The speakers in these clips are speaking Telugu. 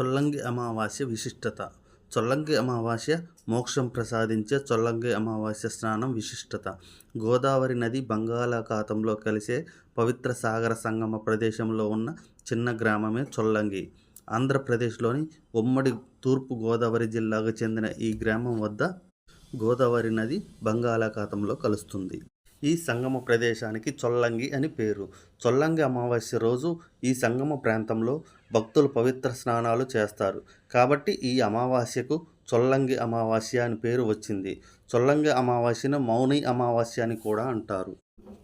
చొల్లంగి అమావాస్య విశిష్టత. చొల్లంగి అమావాస్య మోక్షం ప్రసాదించే చొల్లంగి అమావాస్య స్నానం విశిష్టత. గోదావరి నది బంగాళాఖాతంలో కలిసే పవిత్ర సాగర సంగమ ప్రదేశంలో ఉన్న చిన్న గ్రామమే చొల్లంగి. ఆంధ్రప్రదేశ్లోని ఉమ్మడి తూర్పు గోదావరి జిల్లాకు చెందిన ఈ గ్రామం వద్ద గోదావరి నది బంగాళాఖాతంలో కలుస్తుంది. ఈ సంగమ ప్రదేశానికి చొల్లంగి అని పేరు. చొల్లంగి అమావాస్య రోజు ఈ సంగమ ప్రాంతంలో భక్తులు పవిత్ర స్నానాలు చేస్తారు. కాబట్టి ఈ అమావాస్యకు చొల్లంగి అమావాస్య అని పేరు వచ్చింది. చొల్లంగి అమావాస్యను మౌని అమావాస్య అని కూడా అంటారు.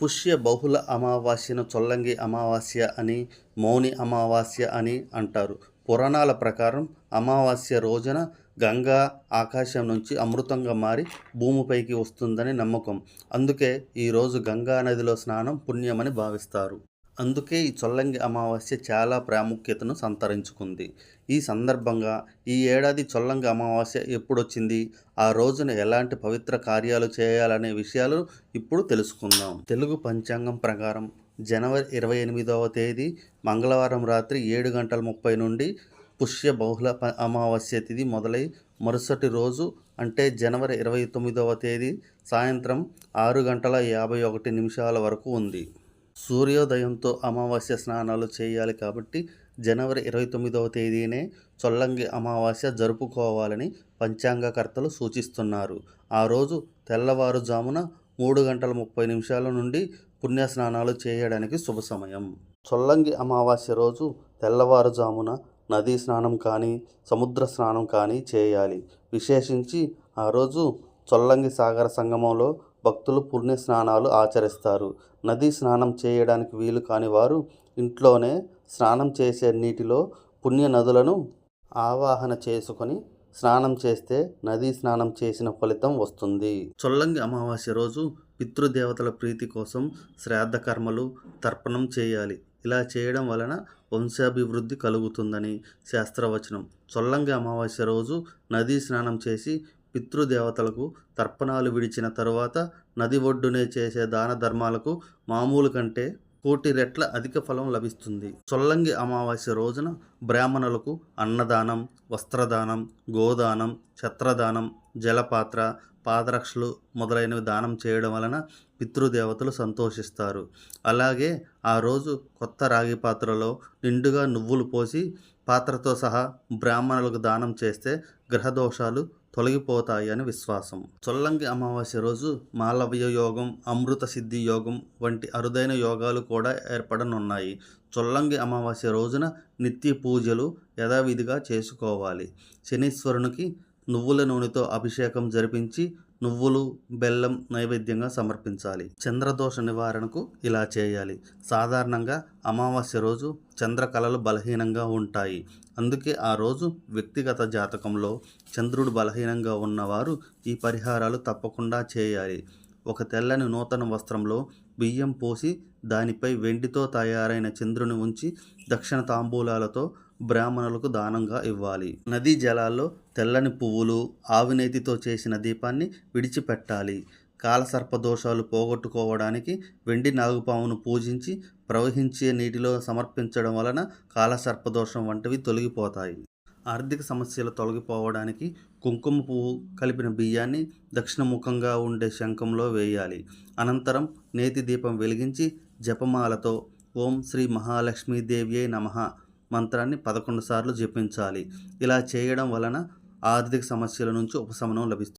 పుష్య బహుళ అమావాస్యను చొల్లంగి అమావాస్య అని మౌని అమావాస్య అని అంటారు. పురాణాల ప్రకారం అమావాస్య రోజున గంగా ఆకాశం నుంచి అమృతంగా మారి భూమిపైకి వస్తుందని నమ్మకం. అందుకే ఈరోజు గంగా నదిలో స్నానం పుణ్యమని భావిస్తారు. అందుకే ఈ చొల్లంగి అమావాస్య చాలా ప్రాముఖ్యతను సంతరించుకుంది. ఈ సందర్భంగా ఈ ఏడాది చొల్లంగి అమావాస్య ఎప్పుడొచ్చింది? ఆ రోజున ఎలాంటి పవిత్ర కార్యాలు చేయాలనే విషయాలు ఇప్పుడు తెలుసుకుందాం. తెలుగు పంచాంగం ప్రకారం జనవరి ఇరవై ఎనిమిదవ తేదీ మంగళవారం రాత్రి ఏడు గంటల ముప్పై నుండి పుష్య బహుళ అమావాస్య తిథి మొదలై మరుసటి రోజు అంటే జనవరి ఇరవై తొమ్మిదవ తేదీ సాయంత్రం ఆరు గంటల యాభై ఒకటి నిమిషాల వరకు ఉంది. సూర్యోదయంతో అమావాస్య స్నానాలు చేయాలి కాబట్టి జనవరి ఇరవై తొమ్మిదవ తేదీనే చొల్లంగి అమావాస్య జరుపుకోవాలని పంచాంగకర్తలు సూచిస్తున్నారు. ఆ రోజు తెల్లవారుజామున మూడు గంటల ముప్పై నిమిషాల నుండి పుణ్యస్నానాలు చేయడానికి శుభ సమయం. చొల్లంగి అమావాస్య రోజు తెల్లవారుజామున నదీ స్నానం కానీ సముద్ర స్నానం కానీ చేయాలి. విశేషించి ఆ రోజు చొల్లంగి సాగర సంగమంలో భక్తులు పుణ్య స్నానాలు ఆచరిస్తారు. నదీ స్నానం చేయడానికి వీలు కాని వారు ఇంట్లోనే స్నానం చేసే నీటిలో పుణ్య నదులను ఆవాహన చేసుకొని స్నానం చేస్తే నదీ స్నానం చేసిన ఫలితం వస్తుంది. చొల్లంగి అమావాస్య రోజు పితృదేవతల ప్రీతి కోసం శ్రాద్ధ కర్మలు తర్పణం చేయాలి. ఇలా చేయడం వలన వంశాభివృద్ధి కలుగుతుందని శాస్త్రవచనం. చొల్లంగి అమావాస్య రోజు నదీ స్నానం చేసి పితృదేవతలకు తర్పణాలు విడిచిన తరువాత నది ఒడ్డునే చేసే దాన ధర్మాలకు మామూలు కంటే కోటి రెట్ల అధిక ఫలం లభిస్తుంది. సొల్లంగి అమావాస్య రోజున బ్రాహ్మణులకు అన్నదానం వస్త్రదానం గోదానం ఛత్రదానం జలపాత్ర పాదరక్షలు మొదలైనవి దానం చేయడం వలన పితృదేవతలు సంతోషిస్తారు. అలాగే ఆ రోజు కొత్త రాగి పాత్రలో నిండుగా నువ్వులు పోసి పాత్రతో సహా బ్రాహ్మణులకు దానం చేస్తే గ్రహదోషాలు తొలగిపోతాయని విశ్వాసం. చొల్లంగి అమావాస్య రోజు మాలవ్య యోగం అమృత సిద్ధి యోగం వంటి అరుదైన యోగాలు కూడా ఏర్పడనున్నాయి. చొల్లంగి అమావాస్య రోజున నిత్య పూజలు యథావిధిగా చేసుకోవాలి. శనీశ్వరునికి నువ్వుల నూనెతో అభిషేకం జరిపించి నువ్వులు బెల్లం నైవేద్యంగా సమర్పించాలి. చంద్రదోష నివారణకు ఇలా చేయాలి. సాధారణంగా అమావాస్య రోజు చంద్రకళలు బలహీనంగా ఉంటాయి. అందుకే ఆ రోజు వ్యక్తిగత జాతకంలో చంద్రుడు బలహీనంగా ఉన్నవారు ఈ పరిహారాలు తప్పకుండా చేయాలి. ఒక తెల్లని నూతన వస్త్రంలో బియ్యం పోసి దానిపై వెండితో తయారైన చంద్రుని ఉంచి దక్షిణ తాంబూలాలతో బ్రాహ్మణులకు దానంగా ఇవ్వాలి. నదీ జలాల్లో తెల్లని పువ్వులు ఆవినేతితో చేసిన దీపాన్ని విడిచిపెట్టాలి. కాలసర్ప దోషాలు పోగొట్టుకోవడానికి వెండి నాగుపామును పూజించి ప్రవహించే నీటిలో సమర్పించడం వలన కాలసర్ప దోషం వంటివి తొలగిపోతాయి. ఆర్థిక సమస్యలు తొలగిపోవడానికి కుంకుమ పువ్వు కలిపిన బియ్యాన్ని దక్షిణముఖంగా ఉండే శంఖంలో వేయాలి. అనంతరం నేతి దీపం వెలిగించి జపమాలతో ఓం శ్రీ మహాలక్ష్మీదేవ్యే నమః. మంత్రాన్ని పదకొండు సార్లు జపించాలి. ఇలా చేయడం వలన ఆర్థిక సమస్యల నుంచి ఉపశమనం లభిస్తుంది.